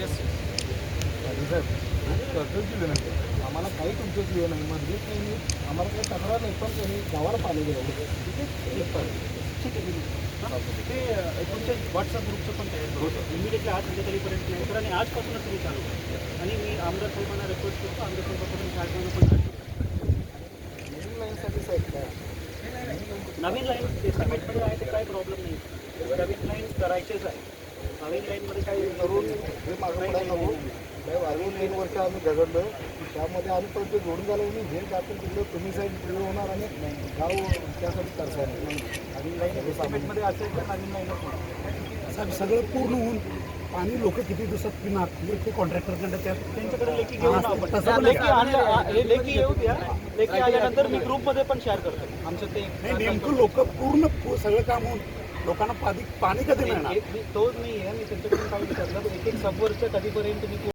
Yes विनंती आहे. आम्हाला काही तुमचंच वेळ नाही काही नाही. आम्हाला काही तक्रार नाही पण त्यांनी गावाला पाणी दिलं ठीक आहे. हां, ते तुमच्या व्हॉट्सअप ग्रुपचं पण तयार करू इमिडिएटली आज संध्याकाळीपर्यंत नाही. तर आणि आजपासूनच तुम्ही चालू करा. आणि मी आमदार साहेबांना रिक्वेस्ट करतो. आमदार साहेबांकडून साहेबांना पण. नवीन लाईनसाठी साहेब काय नवीन लाईन एस्टिमेटमध्ये आहे ते काही प्रॉब्लेम नाही. नवीन लाईन करायचेच आहे. नवीन लाईनमध्ये काही करून हे मागं पडायला नको साहेब अजून तीन वर्ष आम्ही झगडलो त्यामध्ये आम्ही पण ते जोडून झालं म्हणून हे जातील तिकडे तुम्ही साहेब तिकडे होणार आणि गाव त्यासाठी करता लाईन एस्टिमेटमध्ये असेल तर नवीन होणार. साहेब सगळं पूर्ण होऊन पाणी लोक किती दिवसात पिणार? म्हणजे ते कॉन्ट्रॅक्टरकडे त्या त्यांच्याकडे लेखी घेऊन लेखी लेखी येऊ द्या. लेखी आल्यानंतर मी ग्रुपमध्ये पण शेअर करतो. आमचं ते नाही नेमकं लोक पूर्ण सगळं काम होऊन लोकांना पाणी पाणी कधी मिळणार? तोच नाही आहे मी त्यांच्याकडून काय विचारलं. एक एक सबवर्षच्या कधीपर्यंत तुम्ही